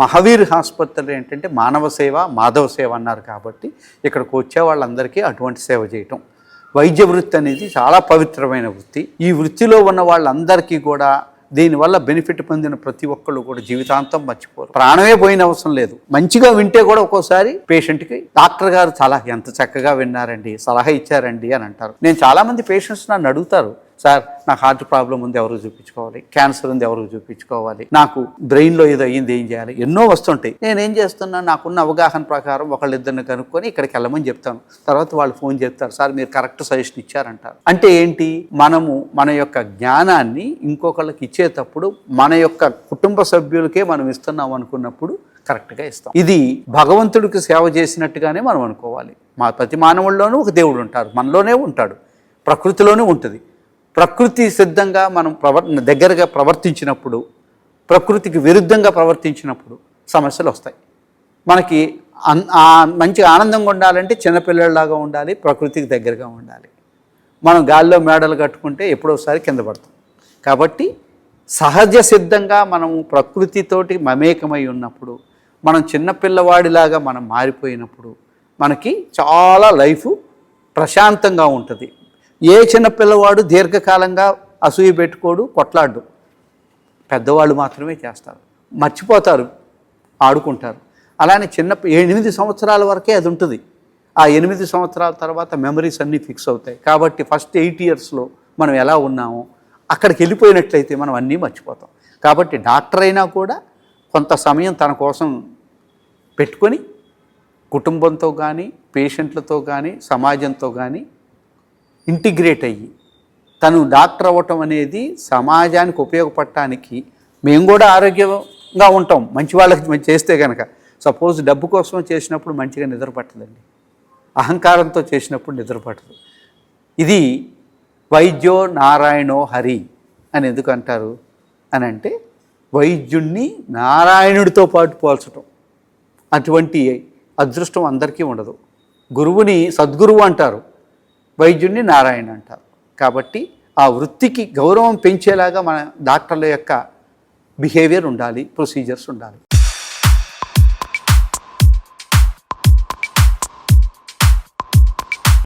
మహావీర్ ఆసుపత్రి ఏంటంటే మానవ సేవ మాధవ సేవ అన్నారు కాబట్టి ఇక్కడికి వచ్చే వాళ్ళందరికీ అటువంటి సేవ చేయటం. వైద్య వృత్తి అనేది చాలా పవిత్రమైన వృత్తి. ఈ వృత్తిలో ఉన్న వాళ్ళందరికీ కూడా దీనివల్ల బెనిఫిట్ పొందిన ప్రతి ఒక్కళ్ళు కూడా జీవితాంతం మర్చిపోరు. ప్రాణమే పోయిన అవసరం లేదు. మంచిగా వింటే కూడా ఒక్కోసారి పేషెంట్కి డాక్టర్ గారు చాలా ఎంత చక్కగా విన్నారండి సలహా ఇచ్చారండి అని అంటారు. నేను చాలామంది పేషెంట్స్ నన్ను అడుగుతారు సార్ నాకు హార్ట్ ప్రాబ్లం ఉంది ఎవరికి చూపించుకోవాలి? క్యాన్సర్ ఉంది ఎవరికి చూపించుకోవాలి? నాకు బ్రెయిన్లో ఏదో అయ్యింది ఏం చేయాలి? ఎన్నో వస్తుంటాయి. నేను ఏం చేస్తున్నా నాకున్న అవగాహన ప్రకారం ఒకళ్ళిద్దరిని కనుక్కొని ఇక్కడికి వెళ్ళమని చెప్తాను. తర్వాత వాళ్ళు ఫోన్ చేస్తారు సార్ మీరు కరెక్ట్ సజెషన్ ఇచ్చారంటారు. అంటే ఏంటి? మనము మన యొక్క జ్ఞానాన్ని ఇంకొకళ్ళకి ఇచ్చేటప్పుడు మన యొక్క కుటుంబ సభ్యులకే మనం ఇస్తున్నాం అనుకున్నప్పుడు కరెక్ట్గా ఇస్తాం. ఇది భగవంతుడికి సేవ చేసినట్టుగానే మనం అనుకోవాలి. మా ప్రతి మానవుల్లోనూ ఒక దేవుడు ఉంటారు మనలోనే ఉంటాడు ప్రకృతిలోనే ఉంటుంది. ప్రకృతి సిద్ధంగా మనం ప్రవర్ దగ్గరగా ప్రవర్తించినప్పుడు ప్రకృతికి విరుద్ధంగా ప్రవర్తించినప్పుడు సమస్యలు వస్తాయి. మనకి మంచి ఆనందంగా ఉండాలంటే చిన్నపిల్లల్లాగా ఉండాలి ప్రకృతికి దగ్గరగా ఉండాలి. మనం గాల్లో మేడలు కట్టుకుంటే ఎప్పుడోసారి కింద పడతాం. కాబట్టి సహజ సిద్ధంగా మనము ప్రకృతితోటి మమేకమై ఉన్నప్పుడు మనం చిన్నపిల్లవాడిలాగా మనం మారిపోయినప్పుడు మనకి చాలా లైఫ్ ప్రశాంతంగా ఉంటుంది. ఏ చిన్న పిల్లవాడు దీర్ఘకాలంగా అసూయ పెట్టుకోడు కొట్లాడు పెద్దవాళ్ళు మాత్రమే చేస్తారు. మర్చిపోతారు ఆడుకుంటారు. అలానే చిన్న ఎనిమిది సంవత్సరాల వరకే అది ఉంటుంది. ఆ ఎనిమిది సంవత్సరాల తర్వాత మెమరీస్ అన్నీ ఫిక్స్ అవుతాయి. కాబట్టి ఫస్ట్ ఎయిట్ ఇయర్స్లో మనం ఎలా ఉన్నామో అక్కడికి వెళ్ళిపోయినట్లయితే మనం అన్నీ మర్చిపోతాం. కాబట్టి డాక్టర్ అయినా కూడా కొంత సమయం తన కోసం పెట్టుకొని కుటుంబంతో కానీ పేషెంట్లతో కానీ సమాజంతో కానీ ఇంటిగ్రేట్ అయ్యి తను డాక్టర్ అవ్వటం అనేది సమాజానికి ఉపయోగపడటానికి మేము కూడా ఆరోగ్యంగా ఉంటాం. మంచి వాళ్ళకి చేస్తే కనుక సపోజ్ డబ్బు కోసం చేసినప్పుడు మంచిగా నిద్ర పట్టదండి. అహంకారంతో చేసినప్పుడు నిద్రపట్టదు ఇది వైద్యో నారాయణో హరి అని ఎందుకు అంటారు? అని అంటే వైద్యుణ్ణి నారాయణుడితో పాటు పోల్చటం. అటువంటి అదృష్టం అందరికీ ఉండదు. గురువుని సద్గురువు అంటారు. వైద్యుణ్ణి నారాయణ అంటారు. కాబట్టి ఆ వృత్తికి గౌరవం పెంచేలాగా మన డాక్టర్ల యొక్క బిహేవియర్ ఉండాలి ప్రొసీజర్స్ ఉండాలి.